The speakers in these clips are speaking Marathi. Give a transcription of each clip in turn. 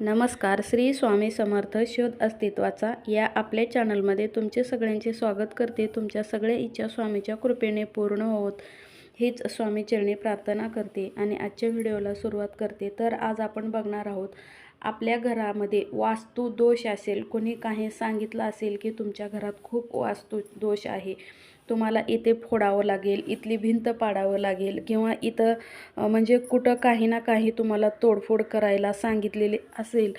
नमस्कार श्री स्वामी समर्थ शोध अस्तित्वाचा या आपल्या चॅनलमध्ये तुमचे सगळ्यांचे स्वागत करते. तुमच्या सगळ्या इच्छा स्वामीच्या कृपेने पूर्ण होत हीच स्वामी चरणी प्रार्थना करते आणि आजच्या व्हिडिओला सुरुवात करते. तर आज आपण बघणार आहोत आपल्या घरामध्ये वास्तू दोष असेल कोणी काही सांगितलं असेल की तुमच्या घरात खूप वास्तू दोष आहे. तुम्हाला इथे फोडावं लागेल इथली भिंत पाडावं लागेल किंवा इथं म्हणजे कुठं काही ना काही तुम्हाला तोडफोड करायला सांगितलेले असेल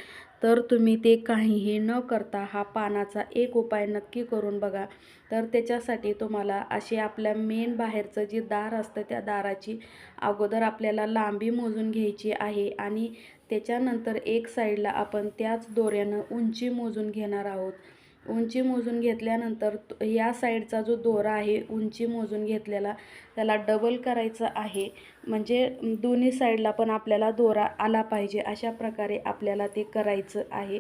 तर तुम्ही ते काहीही न करता हा पानाचा एक उपाय नक्की करून बघा. तर त्याच्यासाठी तुम्हाला असे आपल्या मेन बाहेरचं जे दार असतं त्या दाराची अगोदर आपल्याला लांबी मोजून घ्यायची आहे आणि त्याच्यानंतर एक साईडला आपण त्याच दोऱ्यानं उंची मोजून घेणार आहोत. उंची मोजून घेतल्यानंतर या साईडचा जो दोरा आहे उंची मोजून घेतलेला त्याला डबल करायचं आहे. म्हणजे दोन्ही साईडला पण आपल्याला दोरा आला पाहिजे अशा प्रकारे आपल्याला ते करायचं आहे.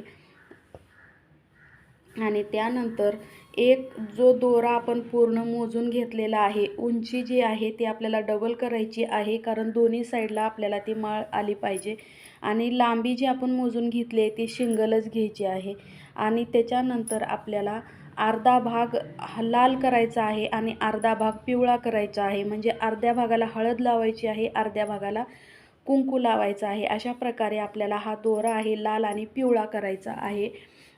आणि त्यानंतर एक जो दोरा आपण पूर्ण मोजून घेतलेला आहे उंची जी आहे ती आपल्याला डबल करायची आहे कारण दोन्ही साईडला आपल्याला ती माळ आली पाहिजे. आणि लांबी जी आपण मोजून घेतली आहे ती शिंगलच घ्यायची आहे. आणि त्याच्यानंतर आपल्याला अर्धा भाग हा लाल करायचा आहे आणि अर्धा भाग पिवळा करायचा आहे. म्हणजे अर्ध्या भागाला हळद लावायची आहे अर्ध्या भागाला कुंकू लावायचा आहे. अशा प्रकारे आपल्याला हा दोरा आहे लाल आणि पिवळा करायचा आहे.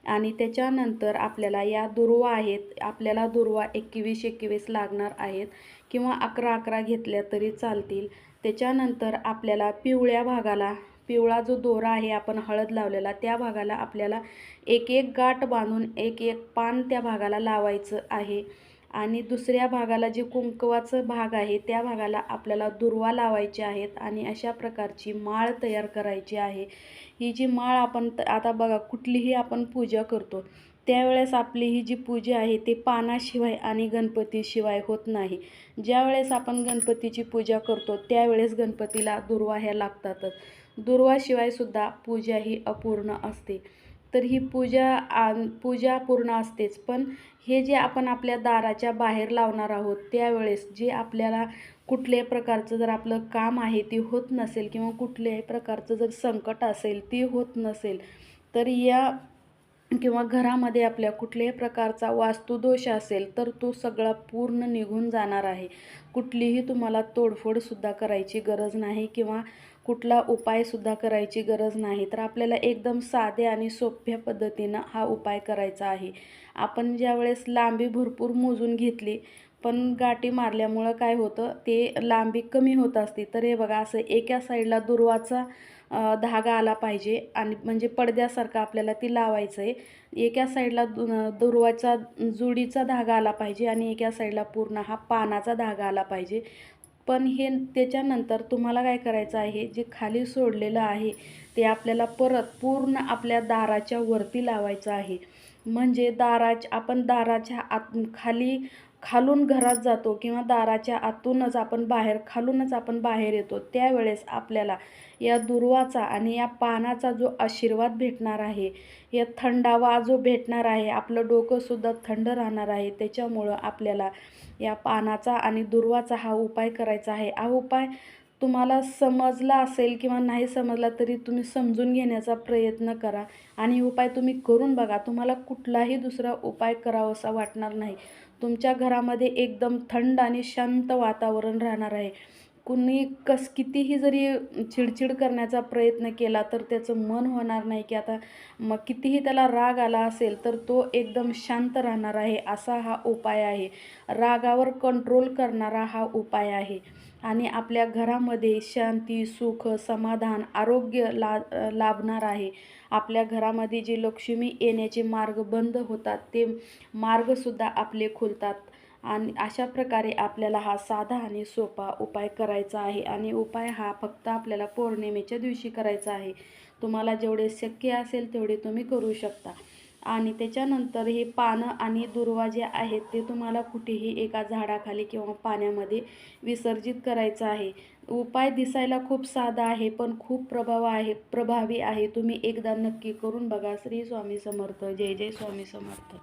आणि त्याच्यानंतर आपल्याला या दुर्वा आहेत आपल्याला दुर्वा एकवीस एकवीस लागणार आहेत किंवा अकरा अकरा घेतल्या तरी चालतील. त्याच्यानंतर आपल्याला पिवळ्या भागाला पिवळा जो दोरा आहे आपण हळद लावलेला त्या भागाला आपल्याला एक एक गाठ बांधून एक एक पान त्या भागाला लावायचं आहे. आणि दुसऱ्या भागाला जे कुंकवाचं भाग आहे त्या भागाला आपल्याला दुर्वा लावायचे आहेत आणि अशा प्रकारची माळ तयार करायची आहे. ही जी माळ आपण त- आता बघा कुठलीही आपण पूजा करतो त्यावेळेस आपली ही जी पूजा आहे ते पानाशिवाय आणि गणपतीशिवाय होत नाही. ज्यावेळेस आपण गणपतीची पूजा करतो त्यावेळेस गणपतीला दुर्वा ह्या लागतातच. दुर्वाशिवाय सुद्धा पूजा ही अपूर्ण असते. तर ही पूजा आन पूजा पूर्ण असतेच. पण हे जे आपण आपल्या दाराच्या बाहेर लावणार आहोत त्यावेळेस जे आपल्याला कुठल्याही प्रकारचं जर आपलं काम आहे ते होत नसेल किंवा कुठल्याही प्रकारचं जर संकट असेल ते होत नसेल तर या किंवा घरामध्ये आपल्या कुठल्याही प्रकारचा वास्तुदोष असेल तर तो सगळा पूर्ण निघून जाणार आहे. कुठलीही तुम्हाला तोडफोडसुद्धा करायची गरज नाही किंवा कुठला उपायसुद्धा करायची गरज नाही. तर आपल्याला एकदम साधे आणि सोप्या पद्धतीनं हा उपाय करायचा आहे. आपण ज्यावेळेस लांबी भरपूर मोजून घेतली पण गाठी मारल्यामुळं काय होतं ते लांबी कमी होत असते. तर हे बघा असं एका साईडला दुर्वाचा धागा आला पाहिजे आणि म्हणजे पडद्यासारखं आपल्याला ती लावायचं आहे एका साईडला दु दुर्वाचा जुडीचा धागा आला पाहिजे आणि एका साईडला पूर्ण हा पानाचा धागा आला पाहिजे. पण हे त्याच्यानंतर तुम्हाला काय करायचं आहे? जे खाली सोडलेलं आहे ते आपल्याला परत पूर्ण आपल्या दाराच्या वरती लावायचं आहे. म्हणजे दाराच्या आपण दाराच्या आत खाली खालून घरात जातो किंवा दाराच्या आतूनच आपण बाहेर खालूनच आपण बाहेर येतो त्यावेळेस आपल्याला या दुर्वाचा आणि या पानाचा जो आशीर्वाद भेटणार आहे या थंडावा जो भेटणार आहे आपलं डोकंसुद्धा थंड राहणार आहे त्याच्यामुळं आपल्याला या पानाचा आणि दुर्वाचा हा उपाय करायचा आहे. हा उपाय तुम्हाला समजला असेल किंवा नाही समजला तरी तुम्ही समजून घेण्याचा प्रयत्न करा आणि उपाय तुम्ही करून बघा. तुम्हाला कुठलाही दुसरा उपाय करावासा वाटणार नाही. तुमच्या घरामध्ये एकदम थंड आणि शांत वातावरण राहणार आहे. कुणी कस कितीही जरी चिडचिड करण्याचा प्रयत्न केला तर त्याचं मन होणार नाही की आता मग कितीही त्याला राग आला असेल तर तो एकदम शांत राहणार आहे असा हा उपाय आहे. रागावर कंट्रोल करणारा हा उपाय आहे. आणि आपल्या घरामध्ये शांती सुख समाधान आरोग्य ला लाभणार आहे. आपल्या घरामध्ये जे लक्ष्मी येण्याचे मार्ग बंद होतात ते मार्गसुद्धा आपले खुलतात. आणि अशा प्रकारे आपल्याला हा साधा आणि सोपा उपाय करायचा आहे. आणि उपाय हा फक्त आपल्याला पौर्णिमेच्या दिवशी करायचा आहे. तुम्हाला जेवढे शक्य असेल तेवढे तुम्ही करू शकता. आणि त्याच्यानंतर हे पानं आणि दुर्वा जे आहेत ते तुम्हाला कुठेही एका झाडाखाली किंवा पाण्यामध्ये विसर्जित करायचं आहे. उपाय दिसायला खूप साधा आहे पण खूप प्रभाव आहे प्रभावी आहे. तुम्ही एकदा नक्की करून बघा. श्री स्वामी समर्थ. जय जय स्वामी समर्थ.